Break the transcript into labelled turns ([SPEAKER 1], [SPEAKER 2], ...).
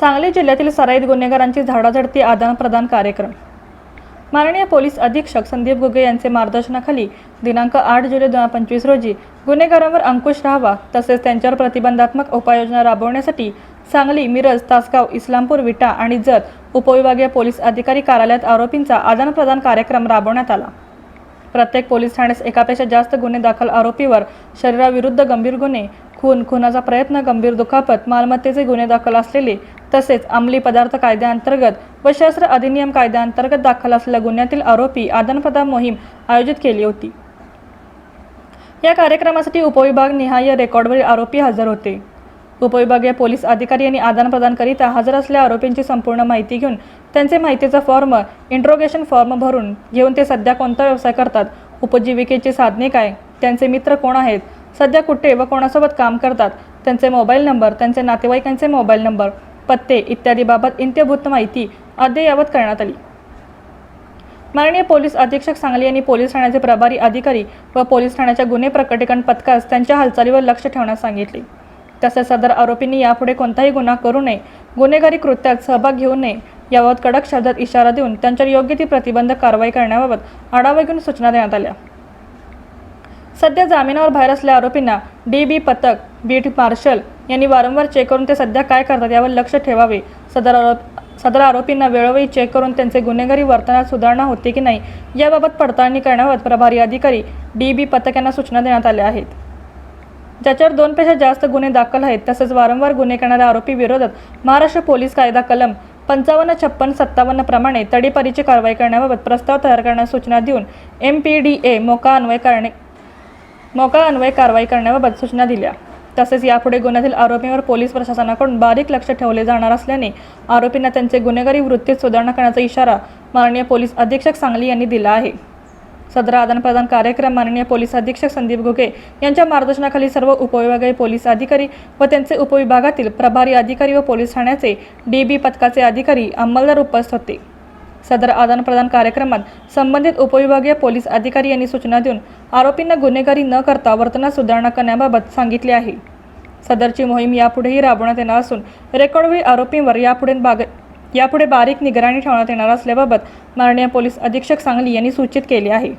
[SPEAKER 1] सांगली जिल्ह्यातील सराईत गुन्हेगारांची झाडाझडती आदानप्रदान कार्यक्रम. माननीय पोलीस अधीक्षक संदीप गुगे यांचे मार्गदर्शनाखाली दिनांक आठ जुलै दोन हजार पंचवीस रोजी गुन्हेगारांवर अंकुश राहावा तसेच त्यांच्यावर प्रतिबंधात्मक उपाययोजना राबवण्यासाठी सांगली मिरज तासगाव इस्लामपूर विटा आणि जत उपविभागीय पोलीस अधिकारी कार्यालयात आरोपींचा आदानप्रदान कार्यक्रम राबवण्यात आला. प्रत्येक पोलीस ठाण्यास एकापेक्षा जास्त गुन्हे दाखल आरोपीवर शरीराविरुद्ध गंभीर गुन्हे खून खुनाचा प्रयत्न गंभीर दुखापत मालमत्तेचे गुन्हे दाखल असलेले तसेच अंमली पदार्थ कायद्याअंतर्गत व शस्त्र अधिनियम कायद्याअंतर्गत दाखल असलेल्या गुन्ह्यातील आरोपी आदानप्रदान मोहीम आयोजित केली होती. या कार्यक्रमासाठी उपविभाग निहाय रेकॉर्डवरील आरोपी हजर होते. उपविभागीय पोलीस अधिकारी यांनी आदानप्रदानकरिता हजर असलेल्या आरोपींची संपूर्ण माहिती घेऊन त्यांचे माहितीचा फॉर्म इंट्रोगेशन फॉर्म भरून घेऊन ते सध्या कोणता व्यवसाय करतात उपजीविकेची साधने काय त्यांचे मित्र कोण आहेत सध्या कुठे व कोणासोबत काम करतात त्यांचे मोबाईल नंबर त्यांचे नातेवाईकांचे मोबाईल नंबर पत्ते इत्यादीबाबत इंत्यभूत माहिती अद्ययावत करण्यात आली. माननीय पोलीस अधीक्षक सांगली यांनी पोलीस ठाण्याचे प्रभारी अधिकारी व पोलीस ठाण्याच्या गुन्हे प्रकटीकरण पथकास त्यांच्या हालचालीवर लक्ष ठेवण्यास सांगितले. तसेच सदर आरोपींनी यापुढे कोणताही गुन्हा करू नये गुन्हेगारी कृत्यात सहभाग घेऊ नये याबाबत कडक शब्दात इशारा देऊन त्यांच्यावर योग्य ती प्रतिबंधक कारवाई करण्याबाबत आढावा घेऊन सूचना देण्यात आल्या. सध्या जामिनावर बाहेर असलेल्या आरोपींना डी बी पथक बीट मार्शल यांनी वारंवार चेक करून ते सध्या काय करतात यावर लक्ष ठेवावे. सदर आरोप सदर आरोपींना वेळोवेळी चेक करून त्यांचे गुन्हेगारी वर्तनात सुधारणा होते की नाही याबाबत पडताळणी करण्याबाबत प्रभारी अधिकारी डी बी पथक यांना सूचना देण्यात आल्या आहेत. ज्याच्यावर दोनपेक्षा जास्त गुन्हे दाखल आहेत तसेच वारंवार गुन्हे करणाऱ्या आरोपी विरोधात महाराष्ट्र पोलीस कायदा कलम पंचावन्न छप्पन सत्तावन्न प्रमाणे तडीपारीची कारवाई करण्याबाबत प्रस्ताव तयार करण्यास सूचना देऊन M P D A MCOCA Anvay करणे मोका अन्वय कारवाई करण्याबाबत सूचना दिल्या. तसेच यापुढे गुन्ह्यातील आरोपींवर पोलीस प्रशासनाकडून बारीक लक्ष ठेवले जाणार असल्याने आरोपींना त्यांचे गुन्हेगारी वृत्तीत सुधारणा करण्याचा इशारा माननीय पोलीस अधीक्षक सांगली यांनी दिला आहे. सदर आदानप्रदान कार्यक्रम माननीय पोलीस अधीक्षक संदीप घुगे यांच्या मार्गदर्शनाखाली सर्व उपविभागीय पोलीस अधिकारी व त्यांचे उपविभागातील प्रभारी अधिकारी व पोलीस ठाण्याचे डी बी पथकाचे अधिकारी अंमलदार उपस्थित होते. सदर आदानप्रदान कार्यक्रमात संबंधित उपविभागीय पोलीस अधिकारी यांनी सूचना देऊन आरोपींना गुन्हेगारी न करता वर्तनात सुधारणा करण्याबाबत सांगितले आहे. सदरची मोहीम यापुढेही राबवण्यात येणार असून रेकॉर्डवेळी आरोपींवर यापुढे बाग यापुढे बारीक निगराणी ठेवण्यात येणार असल्याबाबत माननीय पोलीस अधीक्षक सांगली यांनी सूचित केले आहे.